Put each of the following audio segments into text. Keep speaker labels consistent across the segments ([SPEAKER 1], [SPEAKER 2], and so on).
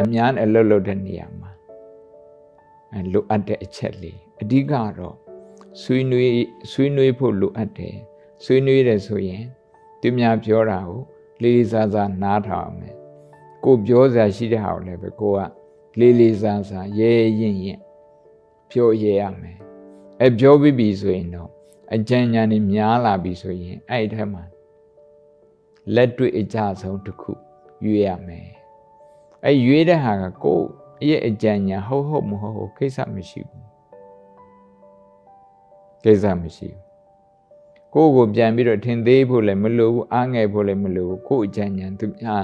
[SPEAKER 1] အများနဲ့လှုပ်လှုပ်တဲ့နေရာမှာအဲလိုအပ်တဲ့အချက်လေးအဓိကတော့ဆွေးနွေးဆွေးနွေးဖို့လိုအပ်တယ်ဆွေးနွေးတယ်ဆိုရင်သူများပြောတာကိုလေးလေးစားစားနားထောင်မယ်ကိုပြောစရာရှိတဲ့ဟာကိုလည်းပဲကိုကလေးလေးစားစားရဲရင်ရင်ပြောရရမယ်အဲပြောပြီးပြီဆိုရင်တော့အကြံဉာဏ်တွေများလာပြီဆိုရင်အဲ့ဒီထက်မှာလက်တွေ့အကြဆုံးတစ်ခုရွေးရမယ် အဲရွေးတဲ့ဟာကကိုယ့်ရဲ့အကြံဉာဏ်ဟုတ်ဟုတ်မဟုတ်ဟုတ်ကိစ္စမရှိဘူးကိစ္စမရှိဘူးကိုယ့်ကိုပြန်ပြီးတော့ထင်သေးဖို့လည်းမလိုဘူးအားငယ်ဖို့လည်းမလိုဘူးကိုယ့်အကြံဉာဏ်သူများ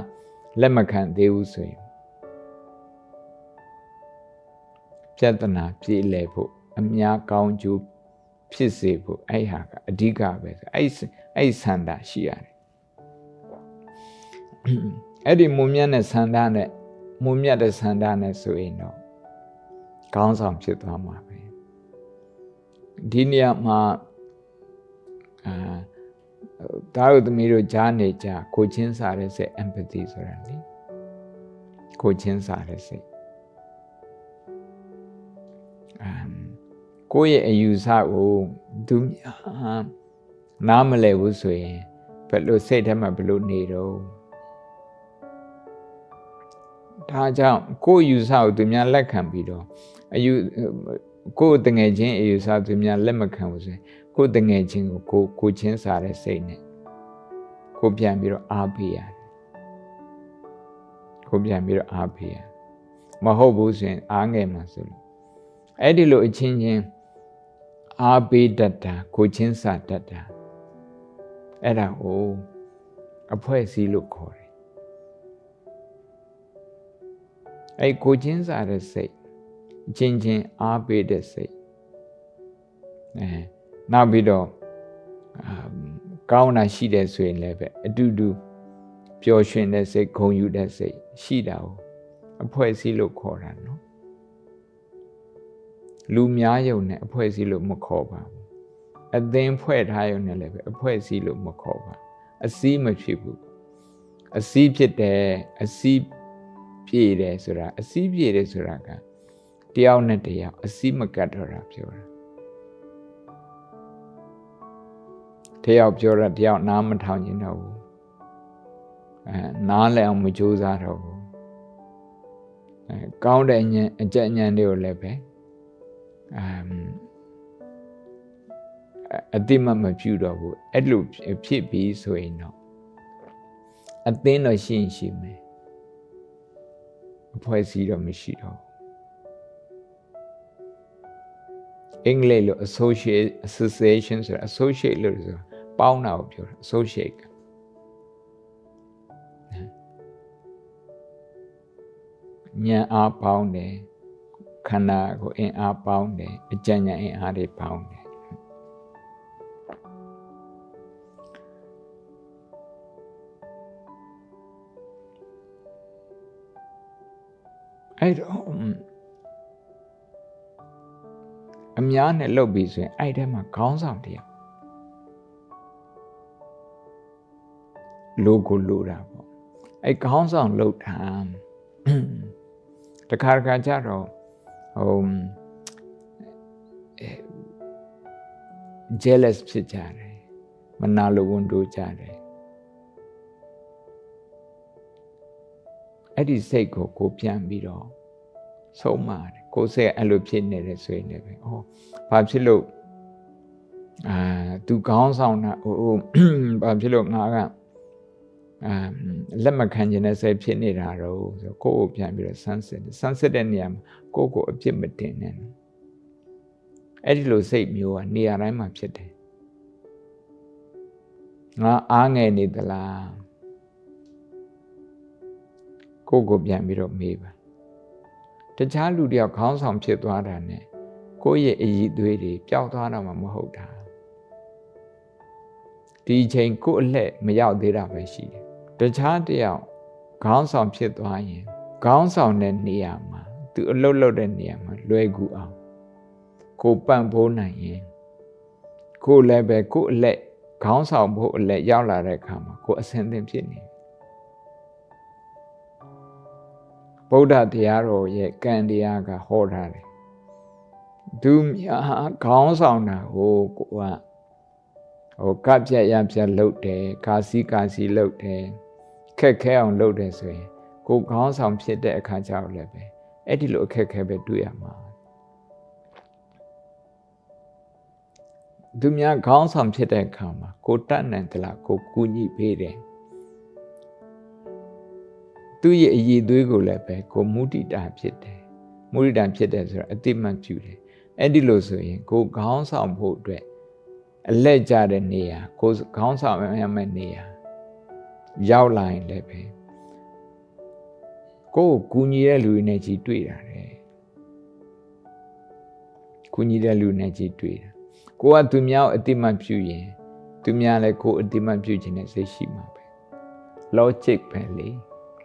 [SPEAKER 1] လက်မခံသေးဘူးဆိုရင်ပြဿနာပြေလည်ဖို့အများကောင်းကျိုးဖြစ်စေဖို့အဲ့ဟာကအဓိကပဲဆိုအဲ့အဲ့ဆန္ဒရှိရတယ်အဲ့ဒီမုံမြတ်တဲ့ဆန္ဒနဲ့ မုံမြတ်တဲ့ဆန္ဒနဲ့ဆိုရင်တော့ကောင်းဆောင်ဖြစ်သွားမှာပဲဒီနေရာမှာအာဒါတို့သမီးတို့ကြားနေကြကိုချင်းစားတဲ့စိတ် empathy ဆိုတာလေကိုချင်းစားတဲ့စိတ်အမ်ကိုယ့်ရဲ့အယူဆကိုသူနားမလည်ဘူးဆိုရင်ဘယ်လိုစိတ်ထဲမှာဘယ်လိုနေတော့ ဒါကြောင့်ကိုယ့်အယူဆကိုသူများလက်ခံပြီးတော့အယူကိုယ်တငယ်ချင်းအယူဆသူများလက်မခံဘူးဆိုရင်ကိုယ်တငယ်ချင်းကိုကိုကိုချင်းစားတဲ့စိတ်နဲ့ကိုပြန်ပြီးတော့အားပေးရတယ်ကိုပြန်ပြီးတော့အားပေးရမဟုတ်ဘူးဆိုရင်အားငယ်မှာဆိုလို့အဲ့ဒီလိုအချင်းချင်းအားပေးတတ်တာကိုချင်းစားတတ်တာအဲ့ဒါကိုအဖွဲ့အစည်းလို့ခေါ် အဲ့ကိုချင်းစားတဲ့စိတ်ချင်းချင်းအားပေးတဲ့စိတ်အဲနောက်ပြီးတော့ကောင်းတာရှိတယ်ဆိုရင်လည်းပဲအတူတူပျော်ရွှင်တဲ့စိတ်ဂုဏ်ယူတဲ့စိတ်ရှိတာကိုအဖွဲ့အစည်းလို့ခေါ်တာနော်လူများယုံနဲ့အဖွဲ့အစည်းလို့မခေါ်ပါဘူးအသင်းဖွဲ့ထားယုံနဲ့လည်းပဲအဖွဲ့အစည်းလို့မခေါ်ပါအစည်းမဖြစ်ဘူးအစည်းဖြစ်တယ်အစည်း ပြေတယ်ဆိုတာအစည်းပြေတယ်ဆိုတာကတယောက်နဲ့တယောက်အစည်းမကတ်တော့တာပြောတာတယောက်ပြောတာတယောက်နားမထောင်ခြင်းတော့ဘူးအဲနားလည်းအောင်မကြိုးစားတော့ဘူးအဲကောင်းတဲ့ဉာဏ်အကြဉာဏ်တွေကိုလည်းပဲအမ်အတိမမပြုတော့ဘူးအဲ့လိုဖြစ်ပြီးဆိုရင်တော့အသင်းတော့ရှိရင်ရှိမယ် အဖွဲ့အစည်းတော့မရှိတော့အင်္ဂလိပ်လို associate association ဆိုတာ associate လို့ဆိုတာပေါင်းတာကိုပြောတာ associate ဉာဏ်အားပေါင်းတယ်ခန္ဓာကိုအင်အားပေါင်းတယ်အကြံဉာဏ်အင်အားတွေပေါင်းတယ် အဲ့တော့အများနဲ့လှုပ်ပြီးဆိုရင်အဲ့ထဲမှာခေါင်းဆောင်တရားလိုကိုလိုတာပေါ့အဲ့ခေါင်းဆောင်လှုပ်တာတခါတခါကျတော့ဟို jealous ဖြစ်ကြတယ်မနာလိုဝန်တိုးကြတယ် အဲ့ဒီစိတ်ကိုကိုပြန်ပြီးတော့ဆုံးမတယ်ကိုယ်စိတ်အဲ့လိုဖြစ်နေတယ်ဆိုရင်လည်းဩဘာဖြစ်လို့အာသူကောင်းဆောင်တာဟိုဘာဖြစ်လို့ငါကအာလက်မခံခြင်းနဲ့စိတ်ဖြစ်နေတာတော့ဆိုကိုယ့်ကိုပြန်ပြီးတော့ဆန်းစစ်ဆန်းစစ်တဲ့နေရာမှာကိုယ့်ကိုအပြစ်မတင်နဲ့အဲ့ဒီလိုစိတ်မျိုးကနေရာတိုင်းမှာဖြစ်တယ်ငါအားငယ်နေသလား ကိုယ့်ကိုပြန်ပြီးတော့မေးပါတခြားလူတယောက်ခေါင်းဆောင်ဖြစ်သွားတာ ਨੇ ကိုယ့်ရဲ့အည်သွေးတွေပျောက်သွားတော့မှမဟုတ်တာဒီချိန်ကိုယ့်အလှဲ့မရောက်သေးတာပဲရှိတယ်တခြားတယောက်ခေါင်းဆောင်ဖြစ်သွားရင်ခေါင်းဆောင်တဲ့နေရာမှာသူအလုတ်လုတ်တဲ့နေရာမှာလွယ်ကူအောင်ကိုပန့်ဖိုးနိုင်ရင်ကိုလည်းပဲကိုအလက်ခေါင်းဆောင်ဖို့အလက်ရောက်လာတဲ့အခါမှာကိုအစင်သင်ဖြစ်နေ ဗုဒ္ဓတရားတော်ရဲ့ကံတရားကဟောထားတယ်သူများခေါင်းဆောင်တာဟိုကိုကဟိုကပြက်ရပြက်လှုပ်တယ်ကာစီကာစီလှုပ်တယ်ခက်ခဲအောင်လှုပ်တယ်ဆိုရင်ကိုခေါင်းဆောင်ဖြစ်တဲ့အခါကျတော့လည်းပဲအဲ့ဒီလိုအခက်ခဲပဲတွေ့ရမှာသူများခေါင်းဆောင်ဖြစ်တဲ့အခါမှာကိုတတ်နိုင်သလားကိုကူညီပေးတယ် သူရဲ့အည်သွေးကိုလည်းပဲကိုမုဒိတာဖြစ်တယ်မုဒိတာဖြစ်တယ်ဆိုတော့အတိမတ်ပြုတယ်အဲ့ဒီလိုဆိုရင်ကိုခေါင်းဆောင်ဖို့အတွက်အလက်ကြတဲ့နေရာကိုခေါင်းဆောင်ရမယ့်နေရာရောက်လာရင်လည်းပဲကိုကိုကူညီတဲ့လူတွေနဲ့ကြီးတွေ့တာတယ်ကူညီတဲ့လူနဲ့ကြီးတွေ့တာကိုကသူများအတိမတ်ပြုရင်သူများလည်းကိုအတိမတ်ပြုခြင်းနဲ့စိတ်ရှိမှာပဲ logic ပဲလေ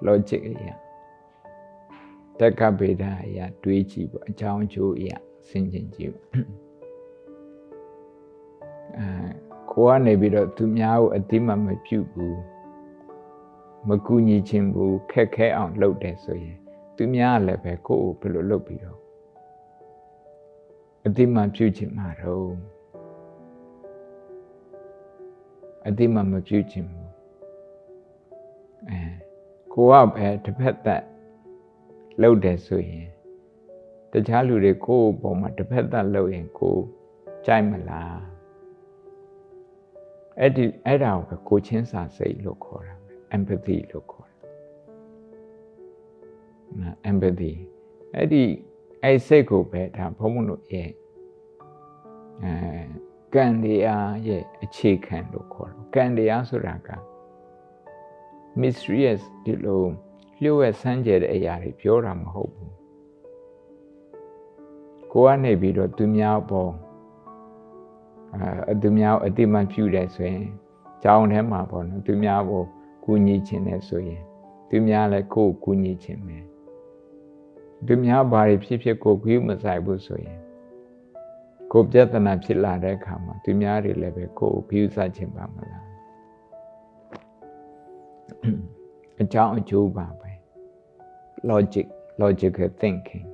[SPEAKER 1] logic အရာတက္ကဗေဒအရာတွေးကြည့်ပေါ့အကြောင်းအကျိုးအရာဆင်ခြင်ကြည့်ပေါ့အဲကိုကနေပြီးတော့သူများကိုအတိမတ်မပြုဘူးမကူညီခြင်းဘူးခက်ခဲအောင်လုပ်တယ်ဆိုရင်သူများလည်းပဲကိုယ့်ကိုဘယ်လိုလုပ်ပြီးတော့အတိမတ်ပြုခြင်းမှာတော့အတိမတ်မပြုခြင်းဘူးအဲ ကိုကပဲတစ်ဖက်သက်လှုပ်တယ်ဆိုရင်တခြားလူတွေကိုယ့်ဘောမှာတစ်ဖက်သက်လှုပ်ရင်ကိုကြိုက်မလားအဲ့ဒီအဲ့ဒါကိုကိုချင်းစာစိတ်လို့ခေါ်တာ empathy လို့ခေါ်တာနာ empathy အဲ့ဒီအဲ့စိတ်ကိုပဲဒါဘုံဘုံတို့ရဲ့အဲကံတရားရဲ့အခြေခံလို့ခေါ်တယ်ကံတရားဆိုတာက mysterious ဒီလိုလျှို့ဝှက်ဆန်းကျယ်တဲ့အရာတွေပြောတာမဟုတ်ဘူးကိုကနေပြီးတော့သူများပေါ်အဲသူများအတိမတ်ပြုတယ်ဆိုရင်ကြောင်းထဲမှာပေါ့နော်သူများပေါ်ကူညီခြင်းနဲ့ဆိုရင်သူများလည်းကိုယ်ကူညီခြင်းပဲသူများဘာတွေဖြစ်ဖြစ်ကိုကူမဆိုင်ဘူးဆိုရင်ကိုပြဿနာဖြစ်လာတဲ့အခါမှာသူများတွေလည်းပဲကိုယ်ကူစားခြင်းပါမလား အကြောင်းအကျိုးပါပဲ logic logical thinking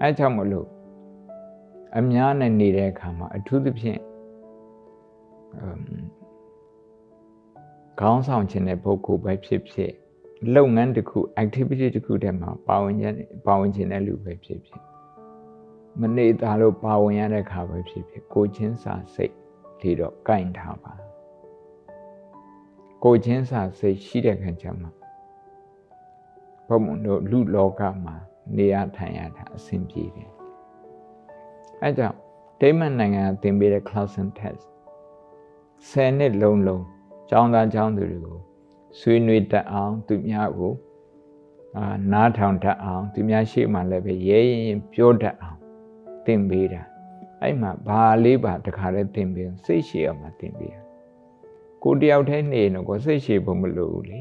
[SPEAKER 1] အဲကြောင့်မလို့အများနဲ့နေတဲ့အခါမှာအထူးသဖြင့်ခေါင်းဆောင်ခြင်းတဲ့ပုဂ္ဂိုလ်ပဲဖြစ်ဖြစ်လုပ်ငန်းတစ်ခု activity တစ်ခုတည်းမှာပါဝင်ရပါဝင်ခြင်းတဲ့လူပဲဖြစ်ဖြစ်မနေသားလို့ပါဝင်ရတဲ့ခါပဲဖြစ်ဖြစ်ကိုချင်းစာစိတ်ဒီတော့ကင်ထားပါ ကိုချင်းစာစိတ်ရှိတဲ့ခါကျမှဘုံတို့လူလောကမှာနေရထိုင်ရတာအဆင်ပြေတယ်အဲကြောင့်ဒိမန်နိုင်ငံသင်ပေးတဲ့ class and test 10နှစ်လုံးလုံးကျောင်းသားကျောင်းသူတွေကိုဆွေးနွေးတတ်အောင်သူများကိုအာနားထောင်တတ်အောင်သူများရှေ့မှာလည်းပဲရဲရင်ပြောတတ်အောင်သင်ပေးတာအဲ့မှာဘာလေးပါတခါတည်းသင်ပေးစိတ်ရှည်အောင်မှသင်ပေးတာ ကိုတယောက်တည်းနေတော့ကိုစိတ်ရှည်ဖို့မလိုဘူးလေ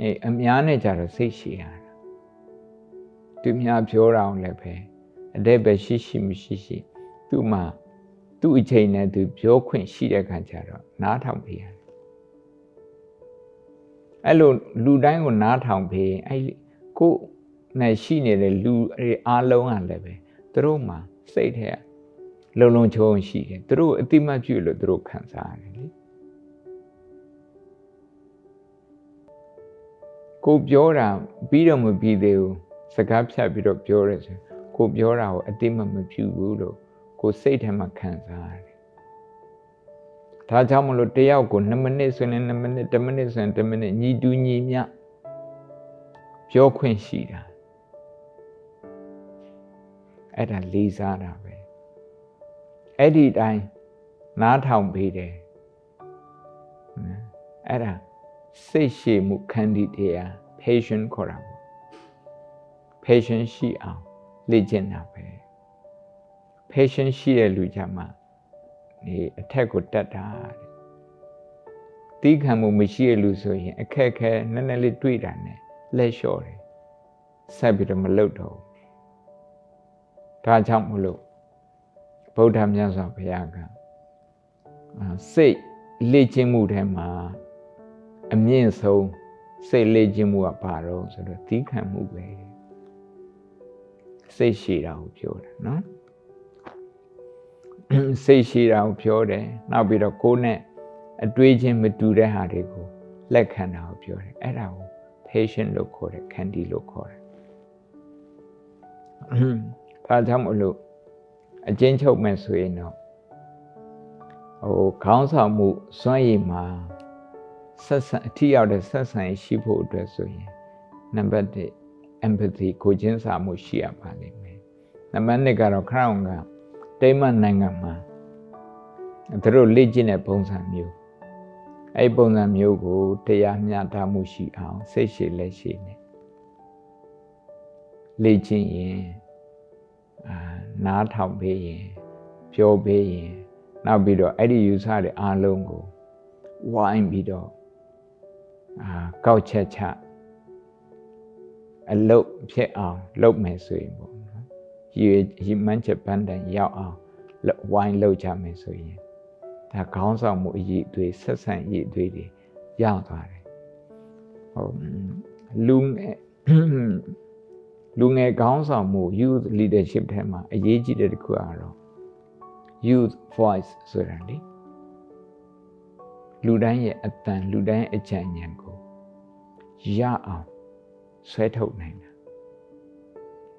[SPEAKER 1] အေးအများနဲ့ကြတော့စိတ်ရှည်ရတာသူများပြောတာအောင်လည်းပဲအတဲ့ပဲရှိရှိမရှိရှိသူ့မှာသူ့အချိန်နဲ့သူပြောခွင့်ရှိတဲ့ခါကျတော့နားထောင်ပေးရတယ်အဲ့လိုလူတိုင်းကိုနားထောင်ပေးအဲ့ကိုနဲ့ရှိနေတဲ့လူအားလုံးကလည်းပဲသူတို့မှာစိတ်ထဲ လုံလုံချုံရှိတယ်သူတို့အတိမတ်ပြုလို့သူတို့ခံစားရတယ်လေကိုပြောတာပြီးတော့မပြီးသေးဘူးစကားဖြတ်ပြီးတော့ပြောရဲဆိုကိုပြောတာကိုအတိမတ်မပြုဘူးလို့ကိုစိတ်ထဲမှာခံစားရတယ်ဒါကြောင့်မလို့တယောက်ကို2မိနစ်ဆိုရင်2မိနစ်10မိနစ်ဆိုရင်10မိနစ်ညီတူညီမျှပြောခွင့်ရှိတာအဲ့ဒါလေးစားတာပဲ အဲ့ဒီတိုင်းနားထောင်ပေးတယ်အဲ့ဒါစိတ်ရှည်မှုခန္တီတရား patient ခေါ်တာပေါ့ patient ရှိအောင်လေ့ကျင့်တာပဲ patient ရှိတဲ့လူကြမှာဒီအထက်ကိုတက်တာတီးခံမှုမရှိတဲ့လူဆိုရင်အခက်ခဲနည်းနည်းလေးတွေးတာနဲ့လက်လျှော့တယ်ဆက်ပြီးတော့မလုပ်တော့ဘူးဒါကြောင့်မလို့ ဗုဒ္ဓမြတ်စွာဘုရားကစိတ်လေ့ကျင့်မှုထဲမှာအမြင့်ဆုံးစိတ်လေ့ကျင့်မှုကဘာတော့ဆိုတော့သီးခံမှုပဲစိတ်ရှိတာကိုပြောတာနော်စိတ်ရှိတာကိုပြောတယ်နောက်ပြီးတော့ကိုယ်နဲ့အတွေးချင်းမတူတဲ့ဟာတွေကိုလက်ခံတာကိုပြောတယ်အဲ့ဒါကို patient လို့ခေါ်တယ် candy လို့ခေါ်တယ်ဒါကြောင့်မလို့ အကျဉ်းချုပ်မဲ့ဆိုရင်တော့ဟိုခေါင်းဆောင်မှုစွမ်းရည်မှာဆက်ဆံအထီးရောက်တဲ့ဆက်ဆံရှိဖို့အတွက်ဆိုရင်နံပါတ်1 empathy ကိုချင်းစာမှုရှိရပါလိမ့်မယ်နံပါတ်2ကတော့ခရောင်ကတိမ့်မနိုင်ငံမှာသူတို့လေ့ကျင့်တဲ့ပုံစံမျိုးအဲ့ပုံစံမျိုးကိုတရားမျှတမှုရှိအောင်စိတ်ရှိလက်ရှိနေလေ့ကျင့်ရင်အာ နားထောင်ပေးရင်ပြောပေးရင်နောက်ပြီးတော့အဲ့ဒီယူဆတဲ့အားလုံးကိုဝိုင်းပြီးတော့အာကောက်ချက်ချအလုတ်ဖြစ်အောင်လုပ်မယ်ဆိုရင်ပေါ့နော်ရည်ရည်မှန်းချက်ပန်းတိုင်ရောက်အောင်ဝိုင်းလုပ်ကြမယ်ဆိုရင်ဒါခေါင်းဆောင်မှုအရေးအသွေးဆက်ဆံရေးအသွေးတွေရသွားတယ်ဟုတ်လူငယ် လူငယ်ခေါင်းဆောင်မှု youth leadership ထဲမှာအရေးကြီးတဲ့တစ်ခုကတော့ youth voice ဆိုတာလေလူတိုင်းရဲ့အတန်လူတိုင်းအကြံဉာဏ်ကိုရအောင်ဆွဲထုတ်နိုင်တာ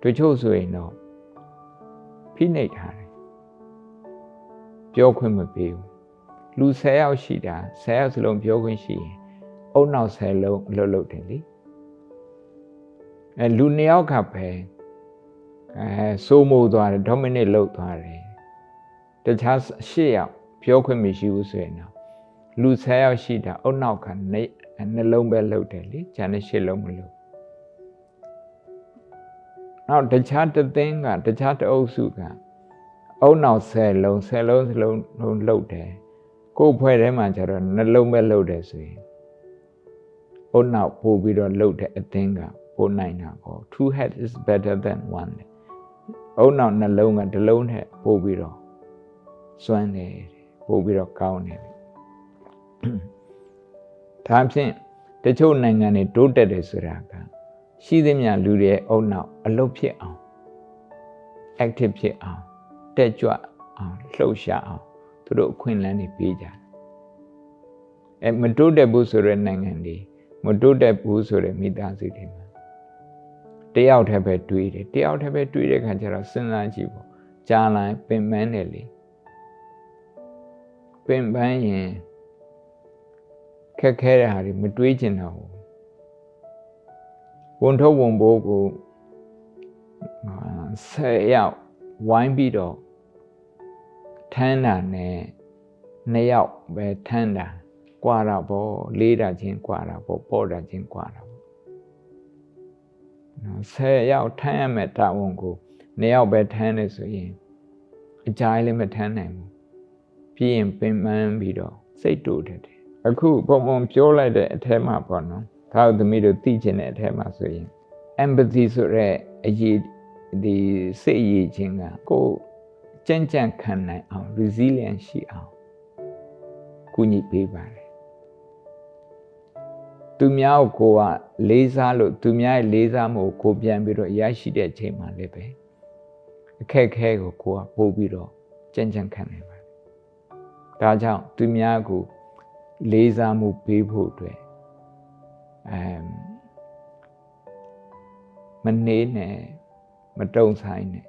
[SPEAKER 1] တို့ချို့ဆိုရင်တော့ဖိနှိပ်ထားတယ်ပြောခွင့်မပေးဘူးလူ10ယောက်ရှိတာ10ယောက်စလုံးပြောခွင့်ရှိရင်အုံနောက်10လုံးအလုပ်လုပ်တယ်လေ အဲလူ2ယောက်ကပဲအဲစိုးမိုးသွားတယ် dominate လုပ်သွားတယ်တခြား8ယောက်ပြောခွင့်မရှိဘူးဆိုရင်တော့လူ10ယောက်ရှိတာအုံနောက်ကနှလုံးပဲလုပ်တယ်လေဂျန်နဲ့8လုံးမလုပ်နောက်တခြားတသိန်းကတခြားတအုပ်စုကအုံနောက်10လုံး10လုံးစလုံးလုံးလှုပ်တယ်ကိုယ်ဖွဲ့ထဲမှာကျတော့နှလုံးပဲလှုပ်တယ်ဆိုရင်အုံနောက်ပို့ပြီးတော့လှုပ်တဲ့အသင်းက ပို့နိုင်တာကော two head is better than one အုံနောက်နှလုံးကတစ်လုံးနဲ့ပို့ပြီးတော့စွမ်းတယ်ပို့ပြီးတော့ကောင်းတယ်ဒါဖြင့်တချို့နိုင်ငံတွေတိုးတက်တယ်ဆိုတာကရှိသမျှလူတွေအုံနောက်အလုတ်ဖြစ်အောင် active ဖြစ်အောင်တက်ကြွအောင်လှုပ်ရှားအောင်သူတို့အခွင့်အလမ်းတွေပေးကြတယ်အဲမတိုးတက်ဘူးဆိုတဲ့နိုင်ငံတွေမတိုးတက်ဘူးဆိုတဲ့မိသားစုတွေမှာ တယောက်တည်းပဲတွေးတယ်တယောက်တည်းပဲတွေးတဲ့ခါကျတော့စဉ်းစားကြည့်ပေါ့ကြားလိုက်ပင်ပန်းတယ်လေပင်ပန်းရင်ခက်ခဲတဲ့ဟာတွေမတွေးကျင်တော့ဘူးဝန်ထုတ်ဝန်ပိုးကိုဆယ်ယောက်ဝိုင်းပြီးတော့ထမ်းတာနဲ့နှစ်ယောက်ပဲထမ်းတာကွာတာပေါ့လေးတာချင်းကွာတာပေါ့ပေါ်တာချင်းကွာတာပေါ့ နော်ဆယ်ယောက်ထမ်းရမယ်တာဝန်ကိုနှစ်ယောက်ပဲထမ်းနေဆိုရင်အကြိုင်းလည်းမထမ်းနိုင်ဘူးပြီးရင်ပင်ပန်းပြီးတော့စိတ်တူတယ်အခုပုံပုံပြောလိုက်တဲ့အထက်မှာပေါ့နော်ဒါတို့သမီးတို့သိချင်တဲ့အထက်မှာဆိုရင် empathy ဆိုတဲ့အရေးဒီစိတ်အရေးချင်းကကိုကြံ့ကြံ့ခံနိုင်အောင် resilient ရှိအောင်ကူညီပေးပါတယ် သူများကိုကိုကလေးစားလို့သူများရဲ့လေးစားမှုကိုပြန်ပြီးတော့ရရှိတဲ့အချိန်မှလည်းပဲအခက်ခဲကိုကိုကပို့ပြီးတော့ကြံ့ကြံ့ခံနိုင်ပါတယ်ဒါကြောင့်သူများကိုလေးစားမှုပေးဖို့အတွက်အမ်မနေနဲ့မတုံဆိုင်နဲ့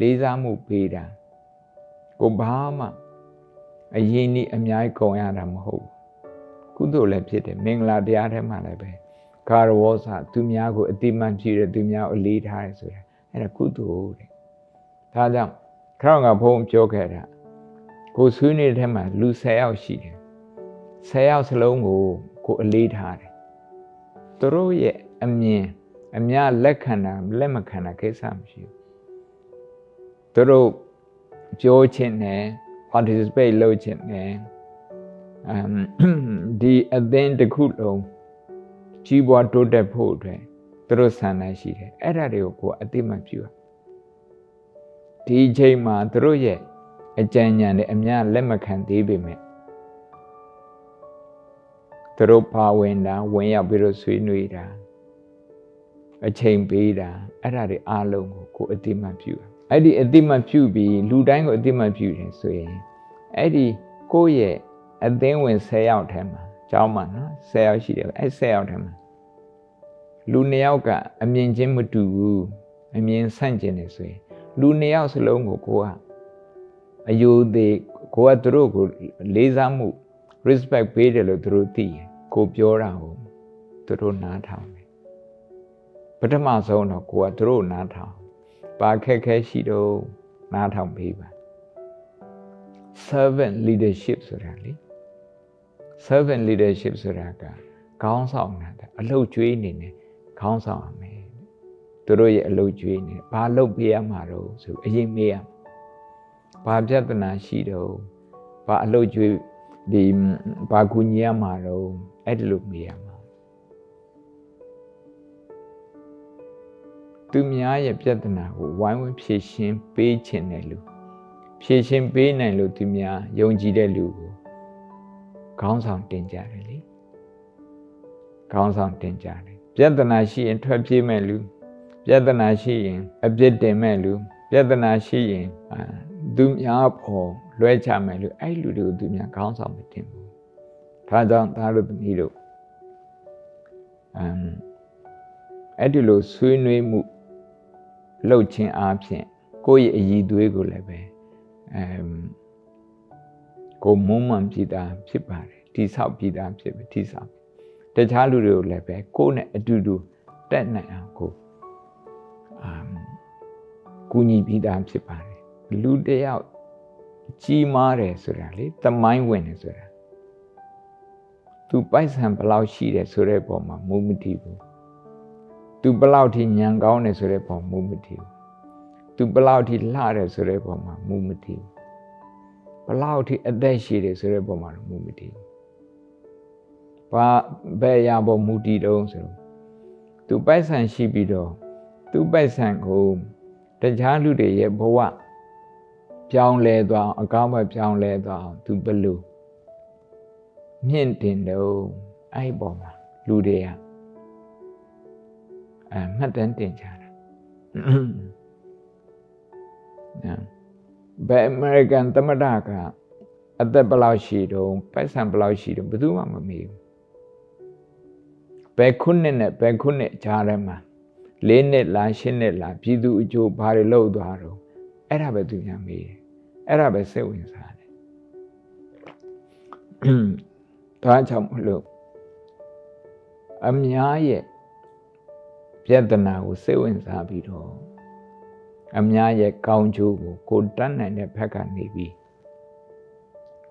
[SPEAKER 1] လေးစားမှုပေးတာကိုဘာမှအရင်นี่အများကြီးကုန်ရတာမဟုတ်ဘူး ကုသိုလ်လည်းဖြစ်တယ်မင်္ဂလာတရားထဲမှာလည်းပဲကာရဝောစာသူများကိုအတိမတ်ဖြစ်တယ်သူများကိုအလေးထားတယ်ဆိုတာအဲ့ဒါကုသိုလ်တဲ့ဒါကြောင့်ခရောင်းကဘုန်းပြောခဲ့တာကိုဆွေးနေတဲ့ထဲမှာလူ10ယောက်ရှိတယ်10ယောက်စလုံးကိုကိုအလေးထားတယ်သူတို့ရဲ့အမြင်အများလက်ခံတာလက်မခံတာကိစ္စမရှိဘူးသူတို့ပြောခြင်းနဲ့ participate လုပ်ခြင်းနဲ့ အမ်ဒီအသင်းတစ်ခုလုံးကြီးပွားတိုးတက်ဖို့အတွက်သူတို့ဆန္ဒရှိတယ်အဲ့ဒါတွေကိုကိုအသိမှပြုရဒီအချိန်မှာသူတို့ရဲ့အကြံဉာဏ်တွေအများလက်မခံသေးပေမဲ့သူတို့ပါဝင်တာဝင်ရောက်ပြီးတော့ဆွေးနွေးတာအချိန်ပေးတာအဲ့ဒါတွေအားလုံးကိုကိုအတိမတ်ပြုအဲ့ဒီအတိမတ်ပြုပြီးလူတိုင်းကိုအတိမတ်ပြုတယ်ဆိုရင်အဲ့ဒီကိုယ့်ရဲ့ အသင်းဝင်10ယောက်ထဲမှာကျောင်းမှာနော်10ယောက်ရှိတယ်အဲ့10ယောက်ထဲမှာလူ2ယောက်ကအမြင်ချင်းမတူဘူးအမြင်ဆန့်ကျင်နေဆိုရင်လူ2ယောက်စလုံးကိုကိုကအယိုသေးကိုကသူတို့ကိုလေးစားမှု respect ပေးတယ်လို့သူတို့သိရင်ကိုပြောတာကိုသူတို့နားထောင်တယ်ပထမဆုံးတော့ကိုကသူတို့နားထောင်ပါခက်ခဲရှိတော့နားထောင်ပေးပါ servant leadership ဆိုတာလေ servant leadership ဆိုတာကခေါင်းဆောင်တာအလုပ်ကျွေးနေနေခေါင်းဆောင်ရမယ်သူတို့ရဲ့အလုပ်ကျွေးနေဘာလုပ်ပေးရမှာတော့ဆိုအရင်မေးရဘာပြဿနာရှိတော့ဘာအလုပ်ကျွေးဒီဘာကူညီရမှာတော့အဲ့ဒီလိုမေးရမှာသူများရဲ့ပြဿနာကိုဝိုင်းဝန်းဖြေရှင်းပေးခြင်းတဲ့လူဖြေရှင်းပေးနိုင်လို့သူများယုံကြည်တဲ့လူကို ခေါင်းဆောင်တင်ကြတယ်လေခေါင်းဆောင်တင်ကြတယ်ပြဿနာရှိရင်ထွက်ပြေးမဲ့လူပြဿနာရှိရင်အပြစ်တင်မဲ့လူပြဿနာရှိရင်သူများဖို့လွဲချမယ်လူအဲ့လူတွေကိုသူများခေါင်းဆောင်မတင်ဘူးဒါကြောင့်သားတို့သမီးတို့အမ်အဲ့ဒီလိုဆွေးနွေးမှုလှုပ်ခြင်းအားဖြင့်ကိုယ့်ရဲ့အည်သွေးကိုလည်းပဲအမ် ကိုမုံမှန်ပြည်သားဖြစ်ပါတယ်တိဆောက်ပြည်သားဖြစ်ပြီတိဆောက်တခြားလူတွေကိုလည်းပဲကိုယ့်နဲ့အတူတူတက်နိုင်အောင်ကိုအမ်ကူညီပြည်သားဖြစ်ပါတယ်လူတယောက်ကြီးမားတယ်ဆိုတာလေတမိုင်းဝင်တယ်ဆိုတာသူပိုက်ဆံဘလောက်ရှိတယ်ဆိုတဲ့ပုံမှာမူးမတည်ဘူးသူဘလောက်ထိညံကောင်းတယ်ဆိုတဲ့ပုံမူးမတည်ဘူးသူဘလောက်ထိလှတယ်ဆိုတဲ့ပုံမှာမူးမတည်ဘူး ဘလောက်ထိအသက်ရှိတယ်ဆိုတဲ့ပုံမှာမူးမတည်ဘူးဘာဘယ်ရပေါ်မူတည်တုံးဆိုတော့သူပိုက်ဆံရှိပြီးတော့သူပိုက်ဆံကိုတခြားလူတွေရဲ့ဘဝပြောင်းလဲသွားအကောင်းဘက်ပြောင်းလဲသွားသူဘလို့မြင့်တင်တော့အဲ့ပေါ်မှာလူတွေကအဲမှတ်တမ်းတင်ကြတာနော် ဘယ်အမေရိကန်သမ္မတကအသက်ဘယ်လောက်ရှိတုံးပိုက်ဆံဘယ်လောက်ရှိတုံးဘယ်သူမှမမေးဘူးဘယ်ခုနှစ်နဲ့ဘယ်ခုနှစ်ကြားထဲမှာ၄နှစ်လား၈နှစ်လားပြည်သူအကျိုးဘာတွေလုပ်သွားတော့အဲ့ဒါပဲသူများမေးတယ်အဲ့ဒါပဲစိတ်ဝင်စားတယ်ဒါကြောင့်မလို့အများရဲ့ပြဿနာကိုစိတ်ဝင်စားပြီးတော့ အများရဲ့ကောင်းကျိုးကိုကိုတတ်နိုင်တဲ့ဘက်ကနေပြီး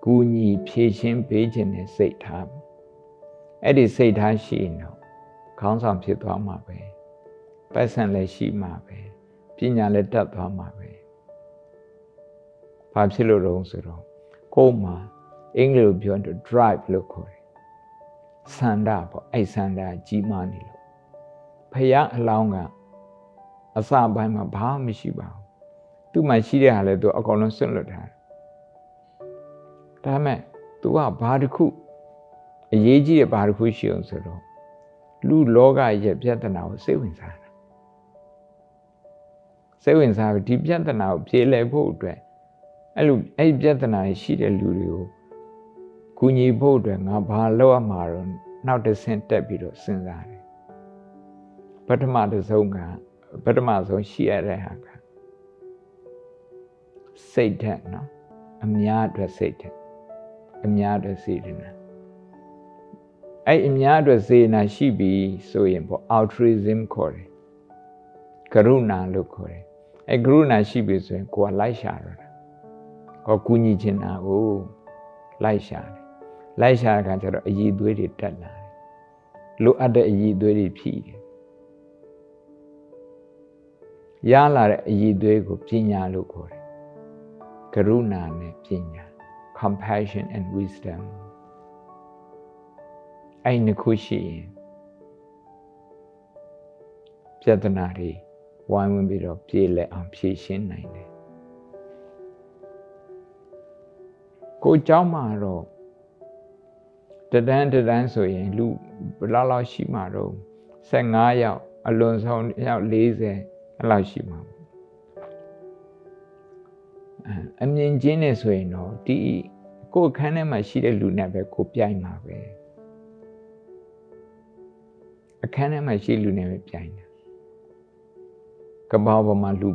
[SPEAKER 1] ကူညီဖြည့်ရှင်းပေးခြင်းနဲ့စိတ်ထားအဲ့ဒီစိတ်ထားရှိရင်တော့ခေါင်းဆောင်ဖြစ်သွားမှာပဲပတ်စံလည်းရှိမှာပဲပညာလည်းတတ်သွားမှာပဲဘာဖြစ်လို့တော့ဆိုတော့ကိုယ်မှာအင်္ဂလိပ်လိုပြောရင် drive လို့ခေါ်တယ်ဆန္ဒပေါ့အဲ့ဆန္ဒကြီးမားနေလို့ဖယားအလောင်းက အစပိုင်းမှာဘာမှမရှိပါဘူးသူ့မှာရှိတဲ့ဟာလဲသူအကောင်လုံးစွန့်လွတ်ထားတယ်ဒါမဲ့ तू ကဘာတစ်ခုအရေးကြီးတဲ့ဘာတစ်ခုရှိအောင်ဆိုတော့လူလောကရဲ့ပြဿနာကိုစိတ်ဝင်စားတာစိတ်ဝင်စားပြီးဒီပြဿနာကိုဖြေလည်ဖို့အတွက်အဲ့လိုအဲ့ဒီပြဿနာရှိတဲ့လူတွေကိုကူညီဖို့အတွက်ငါဘာလုပ်ရမှာတော့နောက်တစ်ဆင့်တက်ပြီးတော့စဉ်းစားတယ်ပထမတစ်ဆုံးက ပထမဆုံးရှိရတဲ့ဟာကစိတ်ဓာတ်နော်အများအတွက်စိတ်ဓာတ်အများအတွက်စေတနာအဲ့အများအတွက်စေတနာရှိပြီဆိုရင်ပေါ့ altruism ခေါ်တယ်ကရုဏာလို့ခေါ်တယ်အဲ့ကရုဏာရှိပြီဆိုရင်ကိုယ်ကလိုက်ရှာတော့တာကိုကူညီချင်တာကိုလိုက်ရှာတယ်လိုက်ရှာတဲ့အခါကျတော့အည်သွေးတွေတက်လာတယ်လိုအပ်တဲ့အည်သွေးတွေဖြည့်တယ် ရလာတဲ့အည်သွေးကိုပညာလို့ခေါ်တယ်ကရုဏာနဲ့ပညာ compassion and wisdom အဲ့နှစ်ခုရှိရင်ပြဿနာတွေဝိုင်းဝန်းပြီးတော့ပြေလည်အောင်ဖြေရှင်းနိုင်တယ်ကိုเจ้าမှာတော့ တဒန်းတဒန်းဆိုရင်လူဘယ်လောက်လောက်ရှိမှာတော့15ယောက်အလွန်ဆုံးယောက်40 အဲ့လောက်ရှိမှာပေါ့အမြင်ချင်းနဲ့ဆိုရင်တော့ဒီကိုယ်ခန်းထဲမှာရှိတဲ့လူနဲ့ပဲကိုပြိုင်မှာပဲအခန်းထဲမှာရှိလူနဲ့ပဲပြိုင်တယ်ကမ္ဘာပေါ်မှာလူ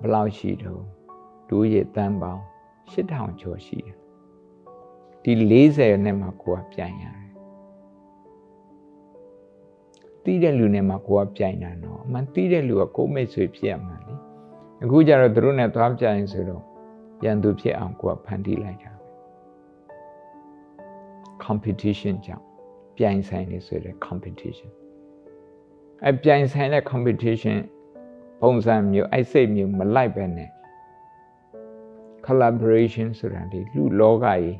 [SPEAKER 1] ဘယ်လောက်ရှိတော့လူရည်တန်းပေါင်း8000ကျော်ရှိတယ်ဒီ40နဲ့မှကိုကပြိုင်ရတယ် တီးတဲ့လူနဲ့မှကိုကပြိုင်တာနော်အမှန်တီးတဲ့လူကကိုမိတ်ဆွေဖြစ်ရမှာလေအခုကျတော့သူတို့နဲ့သွားပြိုင်ဆိုတော့ပြန်သူဖြစ်အောင်ကိုကဖန်တီးလိုက်တာပဲ competition ကြောင့်ပြိုင်ဆိုင်နေဆိုတဲ့ competition အပြိုင်ဆိုင်တဲ့ competition ပုံစံမျိုးအဲ့စိတ်မျိုးမလိုက်ပဲနဲ့ collaboration ဆိုတာဒီလူလောကကြီး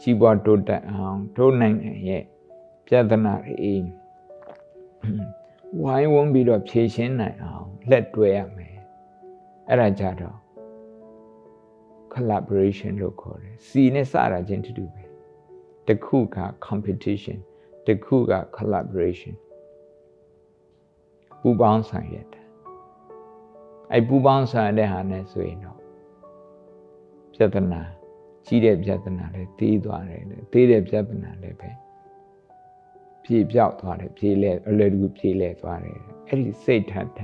[SPEAKER 1] ကြီးပွားတိုးတက်အောင်တို့နိုင်ငံရဲ့ပြဿနာတွေ ဝိုင်းဝန်းပြီးတော့ဖြေရှင်းနိုင်အောင်လက်တွဲရမယ်အဲ့ဒါကြတော့ collaboration လို့ခေါ်တယ်စီနဲ့စတာချင်းတူတူပဲတစ်ခုက competition တစ်ခုက collaboration ပူပေါင်းဆောင်ရွက်တယ်အဲ့ပူပေါင်းဆောင်တဲ့ဟာနဲ့ဆိုရင်တော့ပြဿနာကြီးတဲ့ပြဿနာလည်းတီးသွားတယ်တီးတဲ့ပြဿနာလည်းပဲ ဖြေပြောက်သွားတယ်ဖြေလဲအလွယ်တကူဖြေလဲသွားတယ်အဲ့ဒီစိတ်ထထ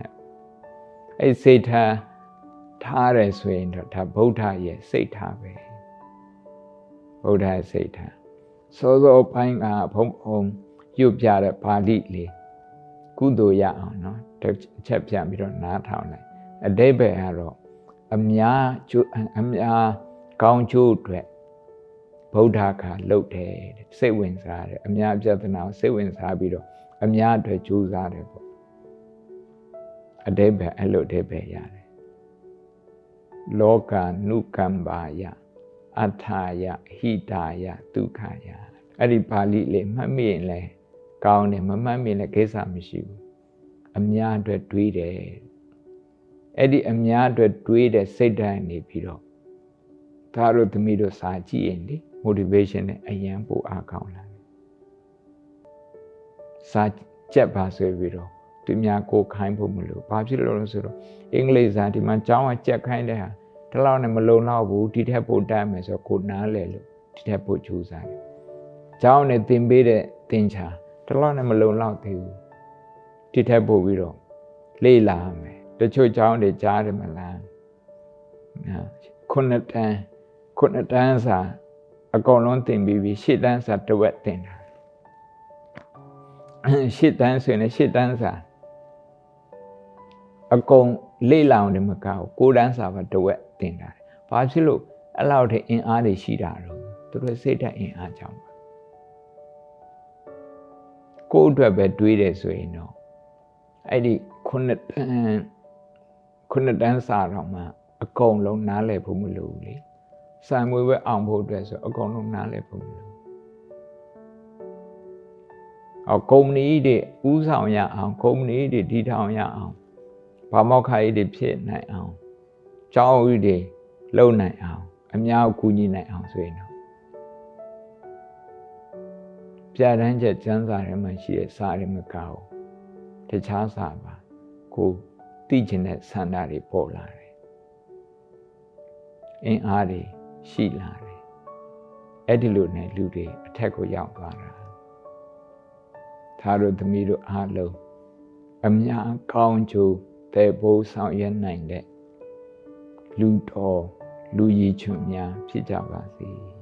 [SPEAKER 1] အဲ့စိတ်ထထားတယ်ဆိုရင်တော့ဒါဗုဒ္ဓရဲ့စိတ်ထားပဲဗုဒ္ဓရဲ့စိတ်ထားစောစောပိုင်းကဘုံဘုံရွတ်ပြတဲ့ပါဠိလေးကုသိုလ်ရအောင်နော်တစ်ချက်ပြန်ပြီးတော့နားထောင်လိုက်အတိပ္ပယ်ကတော့အများအများကောင်းကျိုးအတွက် ဗုဒ္ဓကလှုပ်တယ်စိတ်ဝင်စားတယ်အများပြဿနာကိုစိတ်ဝင်စားပြီးတော့အများအတွက်ကြိုးစားတယ်ပေါ့အတိပ္ပယ်အဲ့လိုအတိပ္ပယ်ရတယ်လောကနုကမ္ပါယအထာယဟိတာယဒုက္ခယအဲ့ဒီပါဠိလေးမှတ်မိရင်လဲကောင်းတယ်မမှတ်မိရင်လည်းကိစ္စမရှိဘူးအများအတွက်တွေးတယ်အဲ့ဒီအများအတွက်တွေးတဲ့စိတ်ဓာတ်နေပြီးတော့ဒါတို့သမီးတို့စာကြည့်ရင်လေ motivation နဲ့အရန်ပိုအားကောင်းလာတယ်စာကြက်ပါဆိုပြီးတော့သူများကိုခိုင်းဖို့မလို့ဘာဖြစ်လို့လဲဆိုတော့အင်္ဂလိပ်စာဒီမှာကျောင်းကကြက်ခိုင်းတဲ့ဟာဒီလောက်နဲ့မလုံလောက်ဘူးဒီထက်ပိုတတ်မယ်ဆိုတော့ကိုနားလဲလို့ဒီထက်ပိုကြိုးစားတယ်ကျောင်းနဲ့သင်ပေးတဲ့သင်ချာဒီလောက်နဲ့မလုံလောက်သေးဘူးဒီထက်ပိုပြီးတော့လေ့လာမယ်တချို့ကျောင်းတွေကြားတယ်မလားခုနှစ်တန်းခုနှစ်တန်းစာ အကုန်လုံးသင်ပြီးပြီရှစ်တန်းစာတဝက်သင်တာရှစ်တန်းဆိုရင်ရှစ်တန်းစာအကုန်လေ့လာအောင်တမကောက်ကိုတန်းစာပါတဝက်သင်တာဘာဖြစ်လို့အဲ့လောက်ထိအင်အားတွေရှိတာတော့သူတို့စိတ်ဓာတ်အင်အားကြောင့်ပါကိုယ့်အတွက်ပဲတွေးတယ်ဆိုရင်တော့အဲ့ဒီခုနှစ်တန်းခုနှစ်တန်းစာတော့မှအကုန်လုံးနားလည်ဖို့မလိုဘူးလေ စံမွေးပဲအောင်ဖို့အတွက်ဆိုအကုန်လုံးနားလည်ဖို့မလိုအော်ကုမ္ပဏီတွေဥဆောင်ရအောင်ကုမ္ပဏီတွေတည်ထောင်ရအောင်ဘာမောက်ခါကြီးတွေဖြစ်နိုင်အောင်ကျောင်းဥတွေလုံနိုင်အောင်အများကူညီနိုင်အောင်ဆိုရင်တော့ပြတန်းချက်ကျမ်းစာထဲမှာရှိတဲ့စာတွေမကောက်တခြားစာပါကိုသိကျင်တဲ့ဆန္ဒတွေပေါ်လာတယ်အင်အားတွေ ရှိလာတယ်အဲ့ဒီလိုနဲ့လူတွေအထက်ကိုရောက်သွားတာသားတို့သမီးတို့အားလုံးအများကောင်းချိုးတဲ့ဘိုးဆောင်ရနိုင်တဲ့လူတော်လူရည်ချွန်များဖြစ်ကြပါစေ။